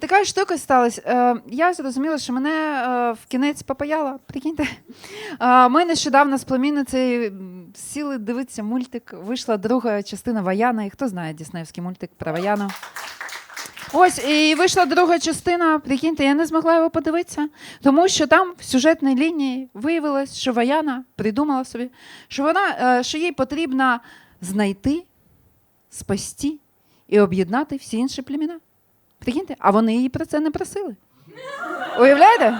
така штука сталася. Е, я зрозуміла, що мене е, в кінець попаяло. Прикиньте. Е, ми нещодавно з племінницею сіли дивитися мультик. Вийшла друга частина Ваяна. І хто знає Діснеївський мультик про Ваяну? Ось, і вийшла друга частина. Прикиньте, я не змогла його подивитися, тому що там в сюжетній лінії виявилось, що Ваяна придумала собі, що вона е, що їй потрібно знайти, спасти і об'єднати всі інші племена. Прикиньте, а вони її про це не просили. Уявляєте?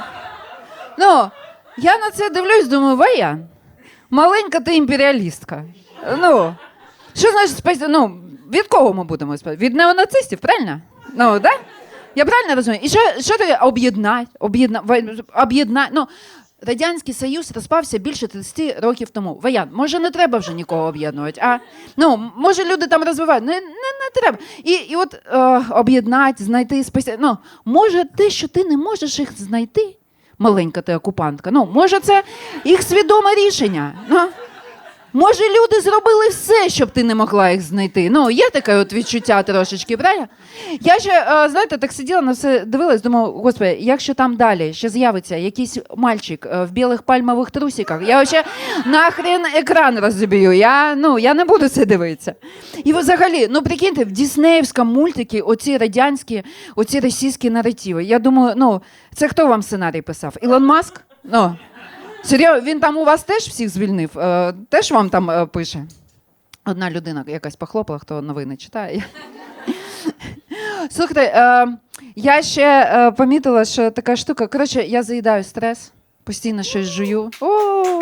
Ну, я на це дивлюсь, думаю, вая, маленька ти імперіалістка. Ну, що значить? Ну, від кого ми будемо спасти? Від неонацистів, правильно? Ну, да? Я правильно розумію? І що, що ти об'єднати? Об'єдна... вой- Ну, Радянський Союз розпався більше 30 років тому. Ваян, може, не треба вже нікого об'єднувати, а ну, може, люди там розвивають. Не, не, не треба. І, і от е, об'єднати, знайти, спасти. Ну, може, те, що ти не можеш їх знайти, маленька ти окупантка, ну, може, це їх свідоме рішення. Ну, Може, люди зробили все, щоб ти не могла їх знайти. Ну, є таке от відчуття трошечки, правильно? Я ще, е, знаєте, так сиділа на все дивилась, думаю, господи, якщо там далі ще з'явиться якийсь мальчик е, в білих пальмових трусиках, я ще нахрен екран розіб'ю. Я, ну, я не буду це дивитися. І взагалі, ну прикиньте, в Діснеївському мультикі оці радянські, оці російські наративи. Я думаю, ну, це хто вам сценарій писав? Ілон Маск? Ну, Серйозно, він там у вас теж всіх звільнив? Е, теж вам там е, пише? Одна людина якась похлопала, хто новини читає. Слухайте, е, я ще помітила, що така штука. Коротше, я заїдаю стрес, постійно щось жую. О,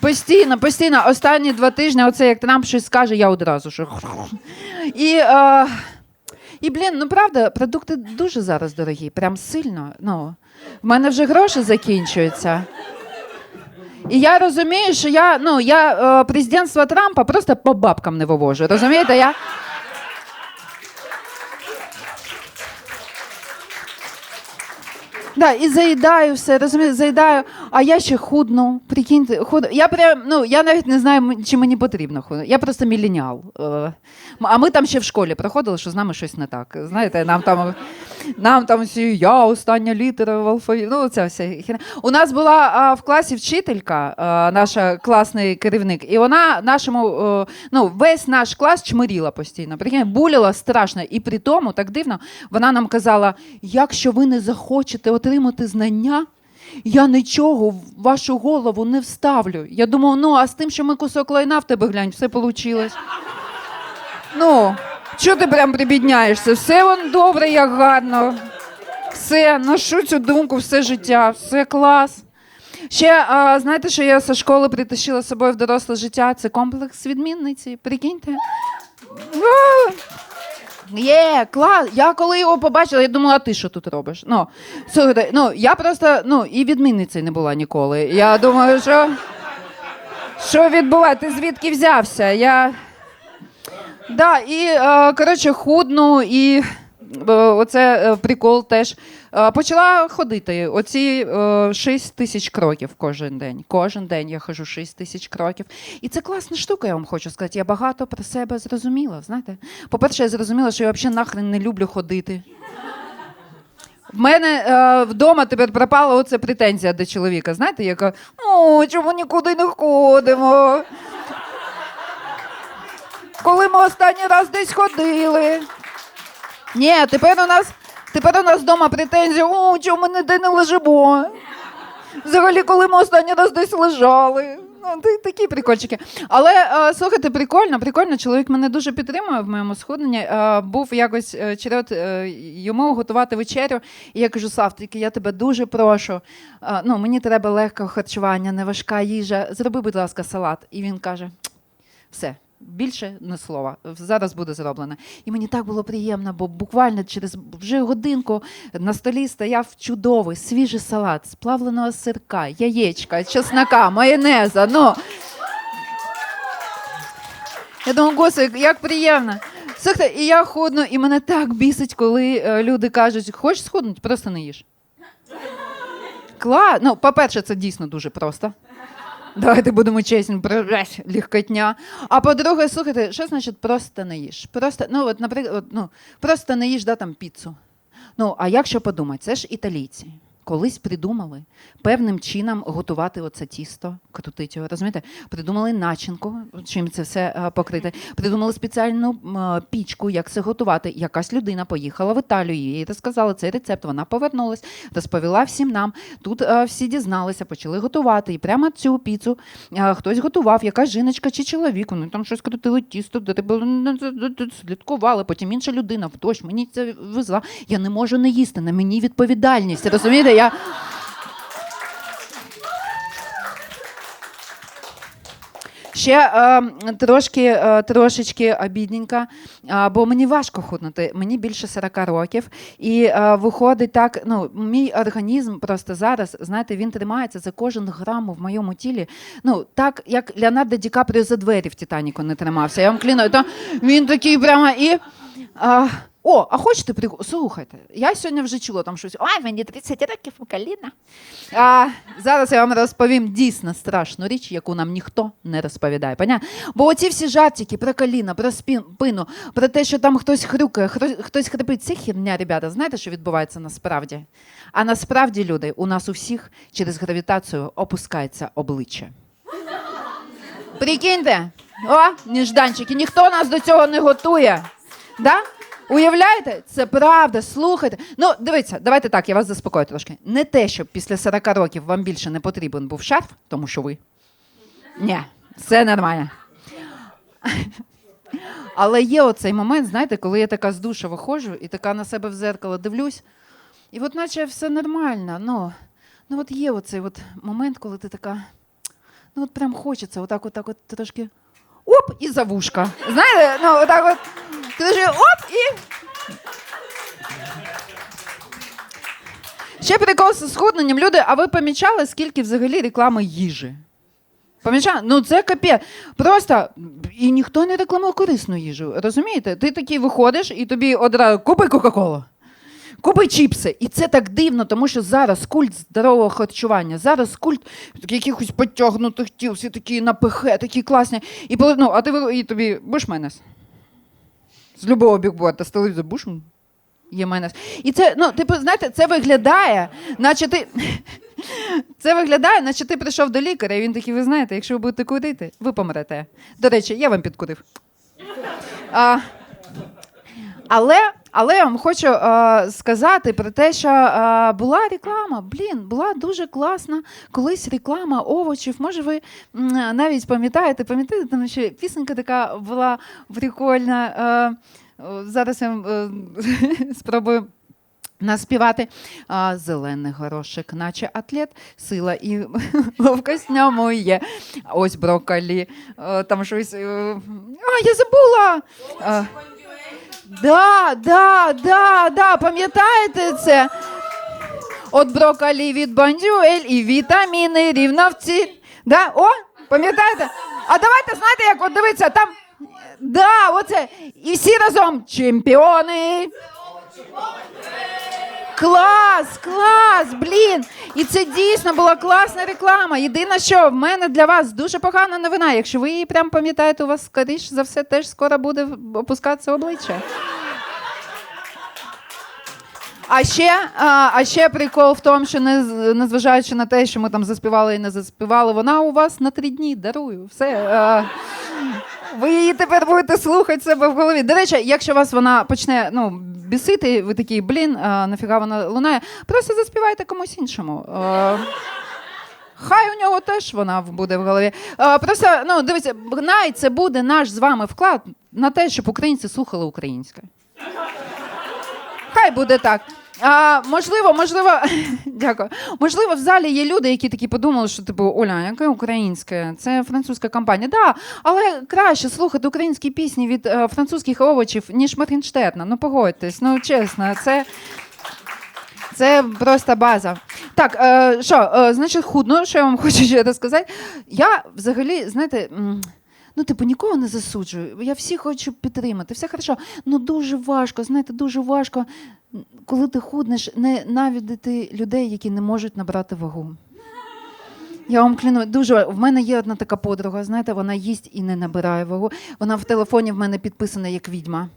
постійно, постійно. Останні два тижні, оце як Трамп щось скаже, я одразу що. І, е, і блін, ну правда, продукти дуже зараз дорогі, прям сильно. Ну, в мене вже гроші закінчуються. І я розумію, що я, ну, я е, президентство Трампа просто по бабкам не вивожу. Розумієте? Я... Да, і заїдаю все, розумієте, заїдаю, а я ще худну, прикиньте, худну. Я прям, ну, я навіть не знаю, чи мені потрібно худнути. Я просто міленіал. Е, а ми там ще в школі проходили, що з нами щось не так. Знаєте, нам там, нам там всі я остання літера в алфавіті. Ну, ця вся хіна. У нас була а, в класі вчителька, а, наша класний керівник, і вона нашому, е, ну, весь наш клас чмиріла постійно. Прикинь, буляла страшно. І при тому, так дивно, вона нам казала: якщо ви не захочете отримати знання. Я нічого в вашу голову не вставлю. Я думав, ну а з тим, що ми кусок лайна в тебе глянь, все вийшло. Ну, чого ти прям прибідняєшся? Все вон добре, як гарно. Все, ношу цю думку все життя, все клас. Ще а, знаєте, що я зі школи притащила з собою в доросле життя? Це комплекс відмінниці. Прикиньте. А! Є, клас. Я коли його побачила, я думала, а ти що тут робиш? Ну, слухайте, ну я просто ну, і відмінницею не була ніколи. Я думаю, що. Що відбувається? Ти звідки взявся? Я. Да, і е, коротше, худну, і е, оце е, прикол теж. Почала ходити. Оці е, 6 тисяч кроків кожен день. Кожен день я хожу 6 тисяч кроків. І це класна штука, я вам хочу сказати. Я багато про себе зрозуміла. Знаєте? По-перше, я зрозуміла, що я взагалі нахрен не люблю ходити. В мене е, вдома тепер пропала оця претензія до чоловіка. Знаєте, яка о, чому нікуди не ходимо? Коли ми останній раз десь ходили. Ні, тепер у нас тепер у нас вдома претензія, о, чому ми ніде не лежимо. Взагалі, коли ми останній раз десь лежали. Ну, такі прикольчики. Але е, слухайте, прикольно, прикольно. Чоловік мене дуже підтримує в моєму схудненні. Е, був якось е, черед йому готувати вечерю. І я кажу, Слав, тільки я тебе дуже прошу. Ну, мені треба легкого харчування, не важка їжа. Зроби, будь ласка, салат. І він каже: все. Більше не слова. Зараз буде зроблено. І мені так було приємно, бо буквально через вже годинку на столі стояв чудовий свіжий салат з плавленого сирка, яєчка, чеснока, майонеза. Ну. Я думаю, господи, як приємно. Слухайте, і я худну, і мене так бісить, коли е, люди кажуть, хочеш схуднути, просто не їж. Кла... Ну, по-перше, це дійсно дуже просто. Давайте будемо чесні, блядь, легкотня. А по-друге, слухайте, що значить просто не їж? Просто, ну, от, наприклад, ну, просто не їж да, там, піцу. Ну, а як що подумати, це ж італійці. Колись придумали певним чином готувати оце тісто, крутить його, розумієте? Придумали начинку, чим це все е, покрите. Придумали спеціальну е, пічку, як це готувати. Якась людина поїхала в Італію, їй розказала цей рецепт. Вона повернулась, розповіла всім нам. Тут е, всі дізналися, почали готувати. І прямо цю піцу хтось готував, якась жіночка чи чоловік. Вони там щось крутили тісто, тебе слідкували. Потім інша людина дощ мені це везла. Я не можу не їсти. На мені відповідальність. Розумієте? Я... Ще е, трошки, е, трошечки обідненька, е, бо мені важко худнути, мені більше 40 років. І е, виходить так, ну, мій організм просто зараз, знаєте, він тримається за кожен грам в моєму тілі. Ну, так, як Леонардо Ді Капріо за двері в Титаніку не тримався. Я вам кліную, то він такий прямо і. А, о, а хочете прикол? Слухайте, я сьогодні вже чула там щось. Ой, мені 30 років коліна. А, зараз я вам розповім дійсно страшну річ, яку нам ніхто не розповідає. Поня? Бо оці всі жартики про коліна, про спину, про те, що там хтось хрюкає, хтось хрипить, це херня, ребята. Знаєте, що відбувається насправді? А насправді, люди, у нас у всіх через гравітацію опускається обличчя. Прикиньте, о, ніжданчики, ніхто нас до цього не готує. Да? Уявляєте? Це правда, слухайте. Ну, дивіться, давайте так, я вас заспокою трошки. Не те, щоб після 40 років вам більше не потрібен був шарф, тому що ви. Ні, все нормально. Але є оцей момент, знаєте, коли я така з душа виходжу і така на себе в зеркало дивлюсь, і от наче все нормально. Ну, ну от є оцей от момент, коли ти така. Ну, от прям хочеться, отак, отак, от трошки. Оп, і за вушка. Знаєте, ну отак от. Трошки оп і. Ще прикол з схудненням. Люди, а ви помічали, скільки взагалі реклами їжі? Помічали? Ну це капець. Просто і ніхто не рекламує корисну їжу. Розумієте? Ти такий виходиш і тобі одразу купи Кока-Колу. Купи чіпси. І це так дивно, тому що зараз культ здорового харчування, зараз культ якихось потягнутих тіл, всі такі напихе, такі класні. І, ну, а ти і тобі будеш менес? З любого бікборда стали за будеш? Є майна. І це, ну, типу, знаєте, це виглядає, наче ти. Це виглядає, наче ти прийшов до лікаря, і він такий, ви знаєте, якщо ви будете курити, ви помрете. До речі, я вам підкурив. А, але, але я вам хочу е, сказати про те, що е, була реклама. Блін, була дуже класна колись реклама овочів. Може, ви м, навіть пам'ятаєте, пам'ятаєте, там ще пісенька така була прикольна. Е, зараз я е, спробую. Наспівати а, зелений горошек, наче атлет, сила і ловкость ньому є. Ось брокколі, е, там щось. е, А, я забула! А, Да, да, да, да, пам'ятаєте це? От брокколі від бандюель і вітаміни рівновці. Да? О, пам'ятаєте? А давайте знаєте, як от дивиться, там. Да, оце. І всі разом чемпіони. Клас, клас, блін. І це дійсно була класна реклама. Єдине, що в мене для вас дуже погана новина. Якщо ви її прям пам'ятаєте, у вас скоріш за все теж скоро буде опускатися обличчя. А ще, а, а ще прикол в тому, що не, незважаючи на те, що ми там заспівали і не заспівали, вона у вас на три дні дарую. Все. А, ви її тепер будете слухати себе в голові. До речі, якщо вас вона почне ну, бісити, ви такі, блін, а, нафіга вона лунає, просто заспівайте комусь іншому. А, Хай у нього теж вона буде в голові. А, просто ну, дивіться, най це буде наш з вами вклад на те, щоб українці слухали українське. Хай буде так. А, можливо, можливо, дякую. Можливо, в залі є люди, які такі подумали, що типу Оля, яке українське? Це французька компанія. Да, але краще слухати українські пісні від е, французьких овочів, ніж Моргенштерна. Ну погодьтесь, ну чесно, це. Це просто база. Так, е, що, е, значить, худно, що я вам хочу ще розказати. Я взагалі, знаєте, ну, типу, нікого не засуджую. Я всіх хочу підтримати, все хорошо. Ну дуже важко, знаєте, дуже важко, коли ти худнеш, не навідати людей, які не можуть набрати вагу. Я вам кліну, дуже в мене є одна така подруга, знаєте, вона їсть і не набирає вагу. Вона в телефоні в мене підписана як відьма.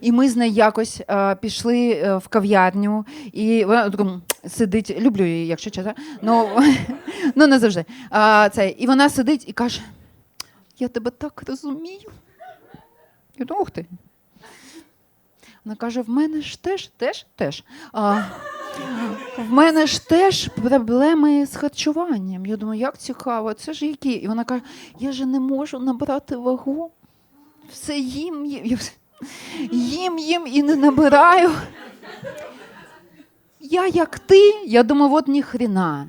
І ми з нею якось е, пішли е, в кав'ярню, і вона така сидить, люблю її, якщо чесно. Ну, ну не завжди. А, це, і вона сидить і каже: Я тебе так розумію. Я думаю, ух ти. Вона каже: в мене ж теж, теж, теж. А, в мене ж теж проблеми з харчуванням. Я думаю, як цікаво, це ж які? І вона каже: я же не можу набрати вагу. Все їм, їм, їм, їм і не набираю. Я як ти, я думаю, от ніхрена.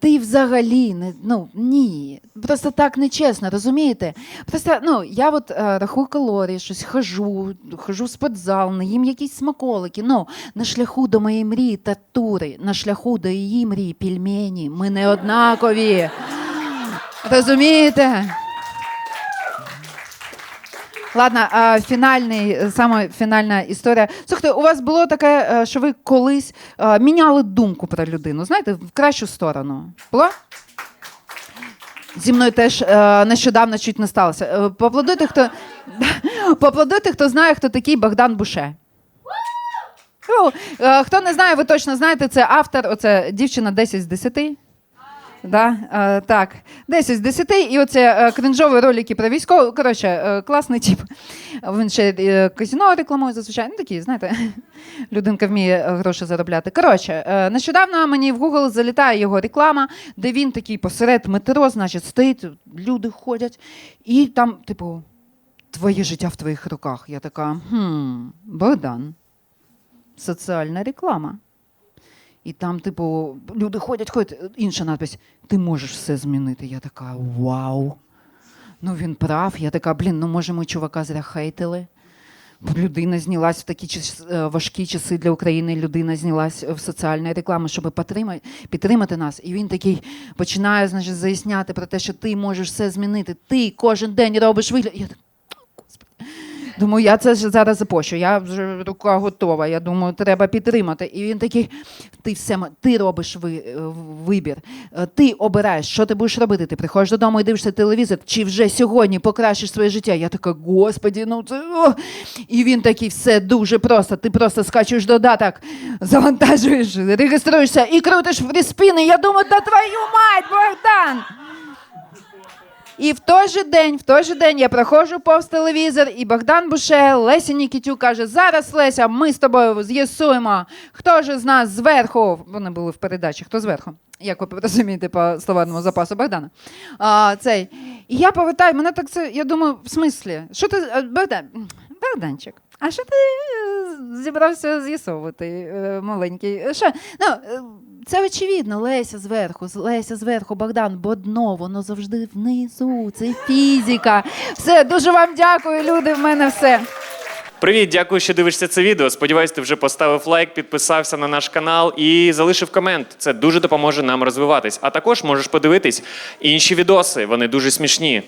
Ти взагалі не ну ні. Просто так нечесно, розумієте? Просто ну я от е, рахую калорії, щось хожу, хожу в спортзал, не їм якісь смаколики. Ну на шляху до моєї мрії татури, на шляху до її мрії пільмені. Ми не однакові. Розумієте? Ладно, а, фінальний, саме фінальна історія. Слухайте, у вас було таке, е, що ви колись е, міняли думку про людину, знаєте, в кращу сторону. Було? Зі мною теж е, нещодавно чуть не сталося. Е, Поаплодуйте, хто, поаплодуйте, хто знає, хто такий Богдан Буше. Е, хто не знає, ви точно знаєте, це автор, оце дівчина 10 з 10. Да? Е, так, 10 з 10, і оце е, кринжові ролики про військову. Коротше, е, класний тип. Він ще казино рекламує зазвичай. Ну, такі, знаєте, людинка вміє гроші заробляти. Коротше, нещодавно мені в Google залітає його реклама, де він такий посеред метро, значить, стоїть, люди ходять, і там, типу, твоє життя в твоїх руках. Я така, хм, Богдан, соціальна реклама. І там, типу, люди ходять, ходять, інша надпись: ти можеш все змінити. Я така, вау. Ну він прав. Я така, блін, ну може ми чувака зря хейтили. Людина знялась в такі час- е, важкі часи для України. Людина знялась в соціальні реклами, щоб підтримати нас. І він такий починає значить, заясняти про те, що ти можеш все змінити. Ти кожен день робиш вигляд. Я так, Думаю, я це ж зараз запощу. Я вже рука готова. Я думаю, треба підтримати. І він такий: ти все ти робиш ви, е, вибір. Е, Ти обираєш, що ти будеш робити. Ти приходиш додому і дивишся телевізор, чи вже сьогодні покращиш своє життя. Я така, господі, ну це. О! І він такий, все дуже просто. Ти просто скачуєш додаток, завантажуєш, реєструєшся і крутиш фріспіни. Я думаю, та твою мать, Богдан! І в той же день, в той же день я проходжу повз телевізор, і Богдан Буше, Леся Нікітюк каже: зараз, Леся, ми з тобою з'ясуємо, хто ж з нас зверху. Вони були в передачі, хто зверху. Як ви розумієте по словарному запасу Богдана. А, цей. І я повертаю, мене так це, я думаю, в смислі, що ти. а, Богдан, Богданчик, а що ти е, зібрався з'ясовувати, е, маленький? Що? Ну, е, це очевидно, Леся зверху, Леся зверху, Богдан, бо дно, воно завжди внизу. Це фізика. Все, дуже вам дякую, люди. В мене все. Привіт, дякую, що дивишся це відео. Сподіваюсь, ти вже поставив лайк, підписався на наш канал і залишив комент. Це дуже допоможе нам розвиватись. А також можеш подивитись інші відоси. Вони дуже смішні.